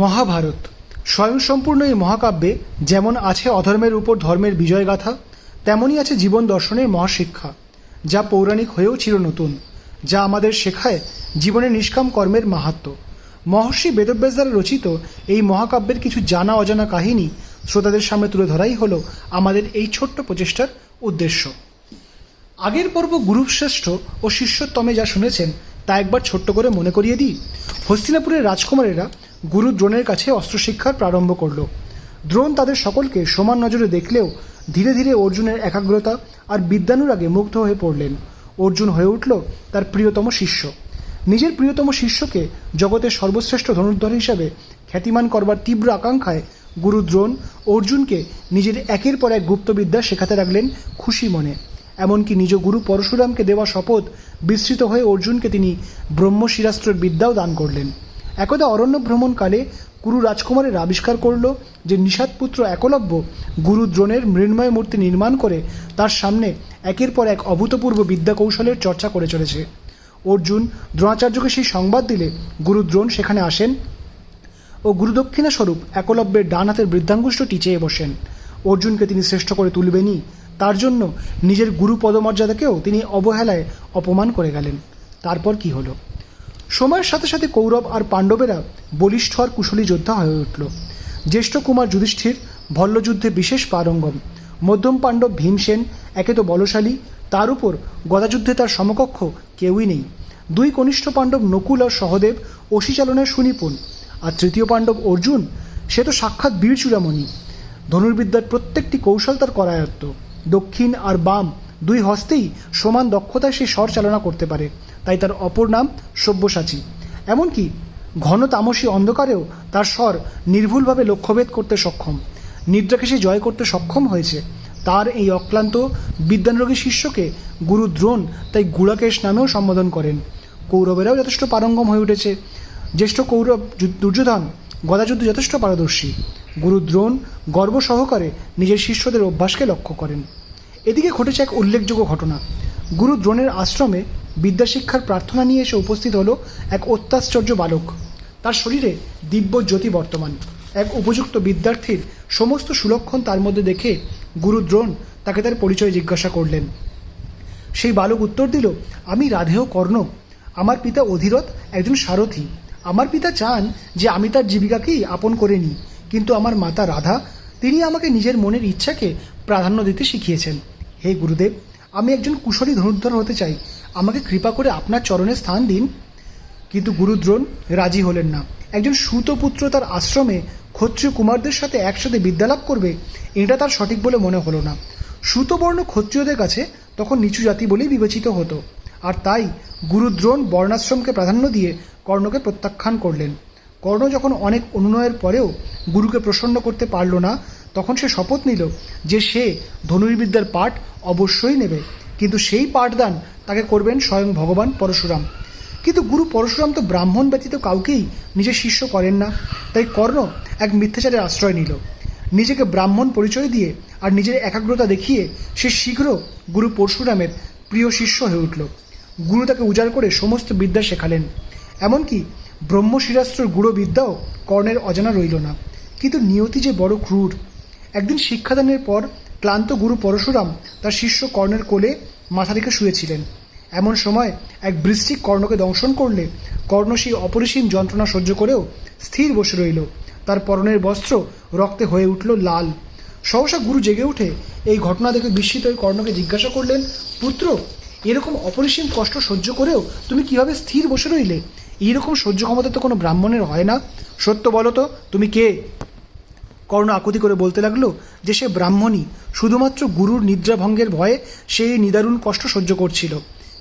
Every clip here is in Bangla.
মহাভারত। স্বয়ংসম্পূর্ণ এই মহাকাব্যে যেমন আছে অধর্মের উপর ধর্মের বিজয় গাথা তেমনই আছে জীবন দর্শনের মহাশিক্ষা, যা পৌরাণিক হয়েও চির নতুন, যা আমাদের শেখায় জীবনের নিষ্কাম কর্মের মাহাত্ম্য মহর্ষি বেদব্যাস দ্বারা রচিত এই মহাকাব্যের কিছু জানা অজানা কাহিনী শ্রোতাদের সামনে তুলে ধরাই হলো আমাদের এই ছোট্ট প্রচেষ্টার উদ্দেশ্য। আগের পর্ব গুরুশ্রেষ্ঠ ও শিষ্যতমে যা শুনেছেন তা একবার ছোট্ট করে মনে করিয়ে দিই। হস্তিনাপুরের রাজকুমারেরা গুরু দ্রোণের কাছে অস্ত্রশিক্ষার প্রারম্ভ করল। দ্রোণ তাদের সকলকে সমান নজরে দেখলেও ধীরে ধীরে অর্জুনের একাগ্রতা আর বিদ্যানুরাগে মুগ্ধ হয়ে পড়লেন। অর্জুন হয়ে উঠল তার প্রিয়তম শিষ্য। নিজের প্রিয়তম শিষ্যকে জগতের সর্বশ্রেষ্ঠ ধনুর্ধর হিসাবে খ্যাতিমান করবার তীব্র আকাঙ্ক্ষায় গুরু দ্রোণ অর্জুনকে নিজের একের পর এক গুপ্তবিদ্যা শেখাতে লাগলেন খুশি মনে। এমনকি নিজ গুরু পরশুরামকে দেওয়া শপথ বিস্তৃত হয়ে অর্জুনকে তিনি ব্রহ্মশিরাস্ত্রের বিদ্যাও দান করলেন। একদা অরণ্য ভ্রমণকালে কুরু রাজকুমারের আবিষ্কার করল যে নিষাদপুত্র একলব্য গুরু দ্রোণের মৃন্ময় মূর্তি নির্মাণ করে তার সামনে একের পর এক অভূতপূর্ব বিদ্যা কৌশলের চর্চা করে চলেছে। অর্জুন দ্রোণাচার্যকে সেই সংবাদ দিলে গুরু দ্রোণ সেখানে আসেন ও গুরুদক্ষিণা স্বরূপ একলব্যের ডান হাতের বৃদ্ধাঙ্গুষ্ঠটি চেয়ে বসেন। অর্জুনকে তিনি শ্রেষ্ঠ করে তুলবেনই, তার জন্য নিজের গুরু পদমর্যাদাকেও তিনি অবহেলায় অপমান করে গেলেন। তারপর কি হলো? সময়ের সাথে সাথে কৌরব আর পাণ্ডবেরা বলিষ্ঠ আর কুশলী যোদ্ধা হয়ে উঠল। জ্যেষ্ঠ কুমার যুধিষ্ঠির, ভল্লযুদ্ধে বিশেষ পারঙ্গম। মধ্যম পাণ্ডব ভীমসেন, একে তো বলশালী, তার উপর গদাযুদ্ধে তার সমকক্ষ কেউই নেই। দুই কনিষ্ঠ পাণ্ডব নকুল আর সহদেব অশিচালনের সুনিপুণ। আর তৃতীয় পাণ্ডব অর্জুন, সে তো সাক্ষাৎ বীর চূড়ামণি। ধনুর্বিদ্যার প্রত্যেকটি কৌশল তার করায়ত্ত। দক্ষিণ আর বাম দুই হস্তেই সমান দক্ষতায় সে স্বর চালনা করতে পারে। তাই তার অপর নাম সব্যসাচী। এমনকি ঘন তামসী অন্ধকারেও তার স্বর নির্ভুলভাবে লক্ষ্যভেদ করতে সক্ষম। নিদ্রাকে সে জয় করতে সক্ষম হয়েছে। তার এই অক্লান্ত বিদ্যানুরোগী শিষ্যকে গুরু দ্রোণ তাই গুড়াকেশ নামেও সম্বোধন করেন। কৌরবেরাও যথেষ্ট পারঙ্গম হয়ে উঠেছে। জ্যেষ্ঠ কৌরব দুর্যোধন গদাযুদ্ধে যথেষ্ট পারদর্শী। গুরু দ্রোণ গর্ব সহকারে নিজের শিষ্যদের অভ্যাসকে লক্ষ্য করেন। এদিকে ঘটেছে এক উল্লেখযোগ্য ঘটনা। গুরু দ্রোণের আশ্রমে বিদ্যাশিক্ষার প্রার্থনা নিয়ে এসে উপস্থিত হলো এক অত্যাশ্চর্য বালক। তার শরীরে দিব্য জ্যোতি বর্তমান। এক উপযুক্ত বিদ্যার্থীর সমস্ত সুলক্ষণ তার মধ্যে দেখে গুরু দ্রোণ তাকে তার পরিচয় জিজ্ঞাসা করলেন। সেই বালক উত্তর দিল, আমি রাধেয় কর্ণ। আমার পিতা অধীরথ একজন সারথী। আমার পিতা চান যে আমি তার জীবিকাকেই আপন করে নিই। কিন্তু আমার মাতা রাধা, তিনি আমাকে নিজের মনের ইচ্ছাকে প্রাধান্য দিতে শিখিয়েছেন। হে গুরুদেব, আমি একজন কুশলী ধনুর্ধর হতে চাই। আমাকে কৃপা করে আপনার চরণে স্থান দিন। কিন্তু গুরুদ্রোণ রাজি হলেন না। একজন সুতপুত্র তার আশ্রমে ক্ষত্রিয় কুমারদের সাথে একসাথে বিদ্যালাভ করবে, এটা তার সঠিক বলে মনে হলো না। সুতবর্ণ ক্ষত্রিয়দের কাছে তখন নিচু জাতি বলেই বিবেচিত হতো। আর তাই গুরুদ্রোণ বর্ণাশ্রমকে প্রাধান্য দিয়ে কর্ণকে প্রত্যাখ্যান করলেন। কর্ণ যখন অনেক অনুনয়ের পরেও গুরুকে প্রসন্ন করতে পারল না, তখন সে শপথ নিল যে সে ধনুর্বিদ্যার পাঠ অবশ্যই নেবে। কিন্তু সেই পাঠদান তাকে করবেন স্বয়ং ভগবান পরশুরাম। কিন্তু গুরু পরশুরাম তো ব্রাহ্মণ ব্যতীত কাউকেই নিজের শিষ্য করেন না। তাই কর্ণ এক মিথ্যাচারের আশ্রয় নিল। নিজেকে ব্রাহ্মণ পরিচয় দিয়ে আর নিজের একাগ্রতা দেখিয়ে সে শীঘ্র গুরু পরশুরামের প্রিয় শিষ্য হয়ে উঠল। গুরু তাকে উজাড় করে সমস্ত বিদ্যা শেখালেন। এমনকি ব্রহ্মশিরাস্ত্রর গুড়ো বিদ্যাও কর্ণের অজানা রইল না। কিন্তু নিয়তি যে বড় ক্রূর। একদিন শিক্ষাদানের পর ক্লান্ত গুরু পরশুরাম তার শিষ্য কর্ণের কোলে মাথা রেখে শুয়েছিলেন। এমন সময় এক বৃষ্টিক কর্ণকে দংশন করলে কর্ণ সেই অপরিসীম যন্ত্রণা সহ্য করেও স্থির বসে রইল। তার পরনের বস্ত্র রক্তে হয়ে উঠল লাল। সহসা গুরু জেগে উঠে এই ঘটনা দেখে বিস্মিত হয়ে কর্ণকে জিজ্ঞাসা করলেন, পুত্র, এরকম অপরিসীম কষ্ট সহ্য করেও তুমি কীভাবে স্থির বসে রইলে? এইরকম সহ্য ক্ষমতা তো কোনো ব্রাহ্মণের হয় না। সত্য বলো তো, তুমি কে? কর্ণ আকুতি করে বলতে লাগল যে সে ব্রাহ্মণই শুধুমাত্র গুরুর নিদ্রাভঙ্গের ভয়ে সে এই নিদারুণ কষ্ট সহ্য করছিল।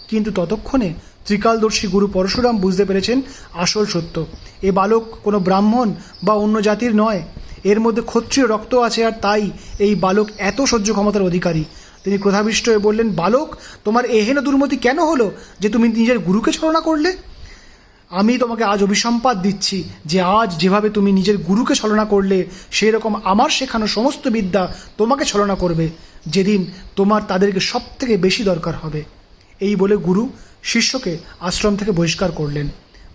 কিন্তু ততক্ষণে ত্রিকালদর্শী গুরু পরশুরাম বুঝতে পেরেছেন আসল সত্য। এ বালক কোনো ব্রাহ্মণ বা অন্য জাতির নয়। এর মধ্যে ক্ষত্রিয় রক্ত আছে আর তাই এই বালক এত সহ্য ক্ষমতার অধিকারী। তিনি ক্রোধাবিষ্ট হয়ে বললেন, বালক, তোমার এহেন দুর্মতি কেন হলো যে তুমি নিজের গুরুকে ছলনা করলে? আমি তোমাকে আজ অভিসম্পাদ দিচ্ছি যে আজ যেভাবে তুমি নিজের গুরুকে ছলনা করলে সেই রকম আমার শেখানো সমস্ত বিদ্যা তোমাকে ছলনা করবে। যেদিন তোমার তাদেরকে সব থেকে বেশি দরকার হবে। এই বলে গুরু শিষ্যকে আশ্রম থেকে বহিষ্কার করলেন।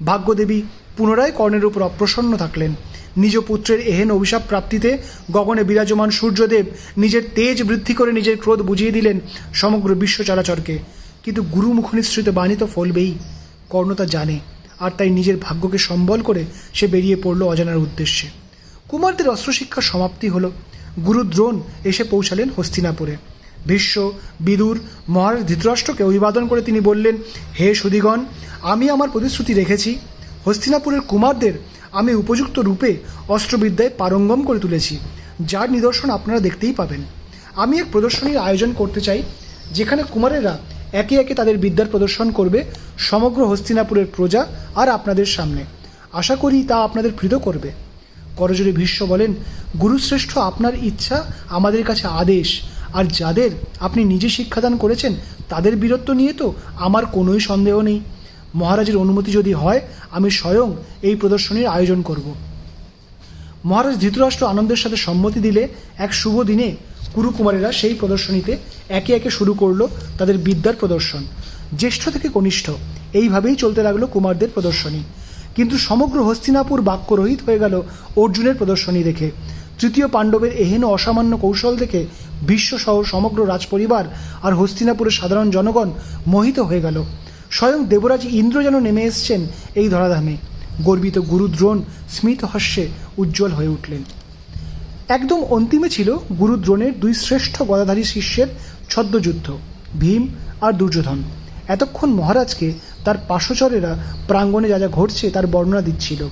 ভাগ্যদেবী পুনরায় কর্ণের উপর অপ্রসন্ন থাকলেন। নিজ পুত্রের এহেন অভিশাপ প্রাপ্তিতে গগনে বিরাজমান সূর্যদেব নিজের তেজ বৃদ্ধি করে নিজের ক্রোধ বুঝিয়ে দিলেন সমগ্র বিশ্ব চরাচরকে কিন্তু গুরুমুখ নিঃসৃত বাণী তো ফলবেই, কর্ণ তা জানে। আর তাই নিজের ভাগ্যকে সম্বল করে সে বেরিয়ে পড়ল অজানার উদ্দেশ্যে। কুমারদের অস্ত্রশিক্ষার সমাপ্তি হলো। গুরু দ্রোণ এসে পৌঁছালেন হস্তিনাপুরে। ভীষ্ম, বিদুর মহারাজ ধৃতরাষ্ট্রকে অভিবাদন করে তিনি বললেন, হে সুদিগণ, আমি আমার প্রতিশ্রুতি রেখেছি। হস্তিনাপুরের কুমারদের আমি উপযুক্ত রূপে অস্ত্রবিদ্যায় পারঙ্গম করে তুলেছি। যার নিদর্শন আপনারা দেখতেই পাবেন। আমি এক প্রদর্শনীর আয়োজন করতে চাই, যেখানে কুমারেরা একে একে তাদের বিদ্যার প্রদর্শন করবে সমগ্র হস্তিনাপুরের প্রজা আর আপনাদের সামনে। আশা করি তা আপনাদের প্রীত করবে। করজোরে ভীষ্ম বলেন, গুরুশ্রেষ্ঠ আপনার ইচ্ছা আমাদের কাছে আদেশ, আর যাদের আপনি নিজে শিক্ষাদান করেছেন তাদের বীরত্ব নিয়ে তো আমার কোনোই সন্দেহ নেই। মহারাজের অনুমতি যদি হয়, আমি স্বয়ং এই প্রদর্শনীর আয়োজন করব। মহারাজ ধৃতরাষ্ট্র আনন্দের সাথে সম্মতি দিলে এক শুভ দিনে কুরুকুমারেরা সেই প্রদর্শনীতে একে একে শুরু করল তাদের বিদ্যার প্রদর্শন। জ্যেষ্ঠ থেকে কনিষ্ঠ, এইভাবেই চলতে লাগল কুমারদের প্রদর্শনী। কিন্তু সমগ্র হস্তিনাপুর বাক্যরহিত হয়ে গেল অর্জুনের প্রদর্শনী দেখে। তৃতীয় পাণ্ডবের এহেন অসামান্য কৌশল দেখে বিশ্বসহ সমগ্র রাজপরিবার আর হস্তিনাপুরের সাধারণ জনগণ মোহিত হয়ে গেল। স্বয়ং দেবরাজ ইন্দ্র যেন নেমে এসছেন এই ধরাধামে। গর্বিত গুরুদ্রোণ স্মিত হাস্যে উজ্জ্বল হয়ে উঠলেন। একদম অন্তিমে ছিল গুরুদ্রোণের দুই শ্রেষ্ঠ গদাধারী শিষ্যের ছদ্মযুদ্ধ, ভীম আর দুর্যোধন। এতক্ষণ মহারাজকে তার পার্শ্বচরেরা প্রাঙ্গণে যা যা ঘটছে তার বর্ণনা দিচ্ছিল।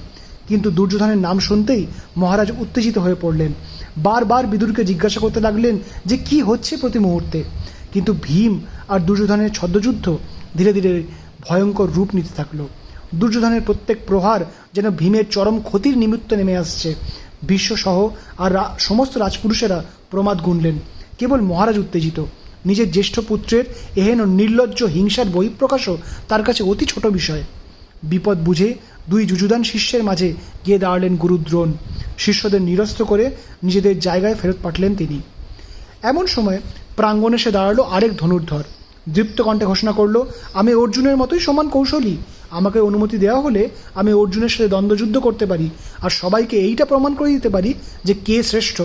কিন্তু দুর্যোধনের নাম শুনতেই মহারাজ উত্তেজিত হয়ে পড়লেন। বারবার বিদুরকে জিজ্ঞাসা করতে লাগলেন যে কি হচ্ছে প্রতি মুহূর্তে। কিন্তু ভীম আর দুর্যোধনের ছদ্মযুদ্ধ ধীরে ধীরে ভয়ঙ্কর রূপ নিতে থাকল। দুর্যোধনের প্রত্যেক প্রহার যেন ভীমের চরম ক্ষতির নিমিত্ত নেমে আসছে। বিশ্বসহ আর সমস্ত রাজপুরুষেরা প্রমাদ গুনলেন। কেবল মহারাজ উত্তেজিত। নিজের জ্যেষ্ঠ পুত্রের এহেন নির্লজ্জ হিংসার বহিঃপ্রকাশও তার কাছে অতি ছোট বিষয়। বিপদ বুঝে দুই যুযুদান শিষ্যের মাঝে গিয়ে দাঁড়ালেন গুরুদ্রোণ। শিষ্যদের নিরস্ত করে নিজেদের জায়গায় ফেরত পাঠালেন তিনি। এমন সময় প্রাঙ্গণে এসে দাঁড়াল আরেক ধনুর্ধর। দীপ্ত কণ্ঠে ঘোষণা করল, আমি অর্জুনের মতোই সমান কৌশলী। আমাকে অনুমতি দেওয়া হলে আমি অর্জুনের সাথে দ্বন্দ্বযুদ্ধ করতে পারি আর সবাইকে এইটা প্রমাণ করে দিতে পারি যে কে শ্রেষ্ঠ।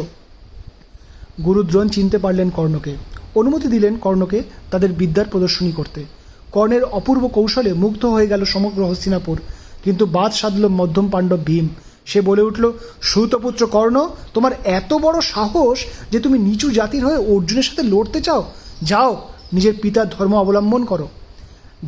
গুরুদ্রোণ চিনতে পারলেন কর্ণকে। অনুমতি দিলেন কর্ণকে তাদের বিদ্যার প্রদর্শনী করতে। কর্ণের অপূর্ব কৌশলে মুগ্ধ হয়ে গেল সমগ্র হস্তিনাপুর। কিন্তু বাদ সাধল মধ্যম পাণ্ডব ভীম। সে বলে উঠল, সুতপুত্র কর্ণ, তোমার এত বড় সাহস যে তুমি নিচু জাতির হয়ে অর্জুনের সাথে লড়তে চাও? যাও, নিজের পিতার ধর্ম অবলম্বন করো।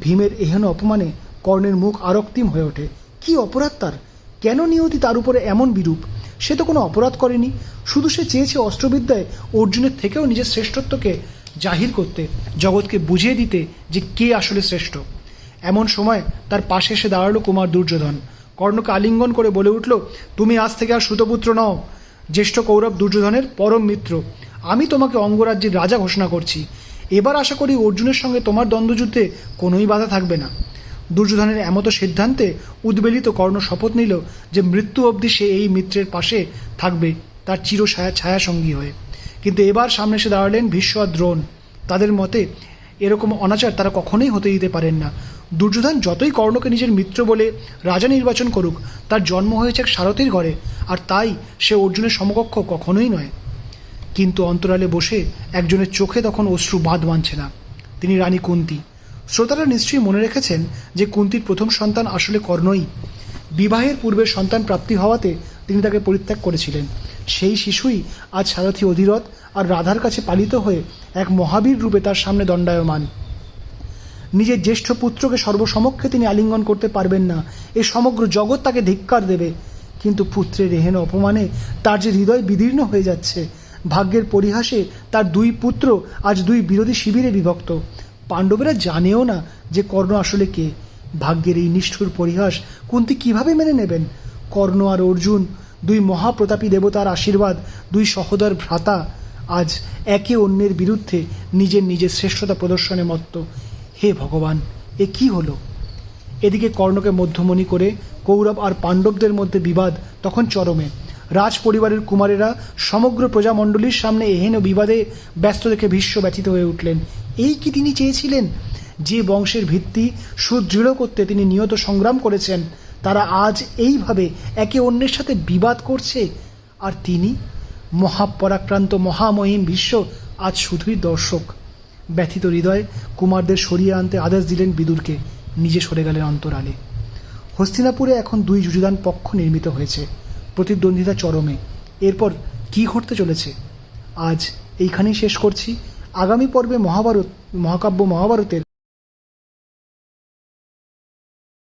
ভীমের এহেন অপমানে কর্ণের মুখ আরক্তিম হয়ে ওঠে। কি অপরাধ তার? কেন নিয়তি তার উপরে এমন বিরূপ? সে তো কোনো অপরাধ করেনি। শুধু সে চেয়েছে অস্ত্রবিদ্যায় অর্জুনের থেকেও নিজের শ্রেষ্ঠত্বকে জাহির করতে, জগৎকে বুঝিয়ে দিতে যে কে আসলে শ্রেষ্ঠ। এমন সময় তার পাশে এসে দাঁড়াল কুমার দুর্যোধন। কর্ণকে আলিঙ্গন করে বলে উঠল, তুমি আজ থেকে আর সুতপুত্র নও। জ্যেষ্ঠ কৌরব দুর্যোধনের পরম মিত্র। আমি তোমাকে অঙ্গরাজ্যের রাজা ঘোষণা করছি। এবার আশা করি অর্জুনের সঙ্গে তোমার দ্বন্দ্বযুদ্ধে কোনোই বাধা থাকবে না। দুর্যোধনের এমত সিদ্ধান্তে উদ্বেলিত কর্ণ শপথ নিল যে মৃত্যু অবধি সে এই মিত্রের পাশে থাকবে, তার চির ছায়া ছায়া সঙ্গী হয়ে। কিন্তু এবার সামনে এসে দাঁড়ালেন ভীষ্ম আর দ্রোণ। তাদের মতে এরকম অনাচার তারা কখনোই হতে দিতে পারেন না। দুর্যোধন যতই কর্ণকে নিজের মিত্র বলে রাজা নির্বাচন করুক, তার জন্ম হয়েছে এক সারথীর ঘরে, আর তাই সে অর্জুনের সমকক্ষ কখনোই নয়। কিন্তু অন্তরালে বসে একজনের চোখে তখন অশ্রু বাঁধ বাঁধছে না। তিনি রানী কুন্তি। শ্রোতারা নিশ্চয়ই মনে রেখেছেন যে কুন্তির প্রথম সন্তান আসলে কর্ণই। বিবাহের পূর্বে সন্তান প্রাপ্তি হওয়াতে তিনি তাকে পরিত্যাগ করেছিলেন। সেই শিশুই আজ সারথী অধীরথ আর রাধার কাছে পালিত হয়ে এক মহাবীর রূপে তার সামনে দণ্ডায়মান। নিজের জ্যেষ্ঠ পুত্রকে সর্বসমক্ষে তিনি আলিঙ্গন করতে পারবেন না। এ সমগ্র জগৎ তাকে ধিক্কার দেবে। কিন্তু পুত্রের এহেন অপমানে তার যে হৃদয় বিদীর্ণ হয়ে যাচ্ছে, ভাগ্যের পরিহাসে তার দুই পুত্র আজ দুই বিরোধী শিবিরে বিভক্ত। পাণ্ডবেরা জানেও না যে কর্ণ আসলে কে। ভাগ্যের এই নিষ্ঠুর পরিহাস কুন্তি কীভাবে মেনে নেবেন? কর্ণ আর অর্জুন, দুই মহাপ্রতাপী দেবতার আশীর্বাদ, দুই সহোদর ভ্রাতা, আজ একে অন্যের বিরুদ্ধে নিজের নিজের শ্রেষ্ঠতা প্রদর্শনে মত্ত। হে ভগবান, এ কি হলো? এদিকে কর্ণকে মধ্যমণি করে কৌরব আর পাণ্ডবদের মধ্যে বিবাদ তখন চরমে। রাজ পরিবারের কুমারেরা সমগ্র প্রজামণ্ডলীর সামনে এহেন বিবাদে ব্যস্ত দেখে ভীষ্ম ব্যথিত হয়ে উঠলেন। এই কি তিনি চেয়েছিলেন? যে বংশের ভিত্তি সুদৃঢ় করতে তিনি নিয়ত সংগ্রাম করেছেন, তারা আজ এইভাবে একে অন্যের সাথে বিবাদ করছে। আর তিনি? মহাপরাক্রান্ত মহামহিম বিশ্ব আজ শুধুই দর্শক। ব্যথিত হৃদয় কুমারদের সরিয়ে আনতে আদেশ দিলেন বিদুরকে। নিজে সরে গেলেন অন্তরালে। হস্তিনাপুরে এখন দুই যুযুদান পক্ষ নির্মিত হয়েছে। প্রতিদ্বন্দ্বিতা চরমে। এরপর কি ঘটতে চলেছে? আজ এইখানেই শেষ করছি। আগামী পর্বে মহাভারত মহাকাব্য মহাভারতের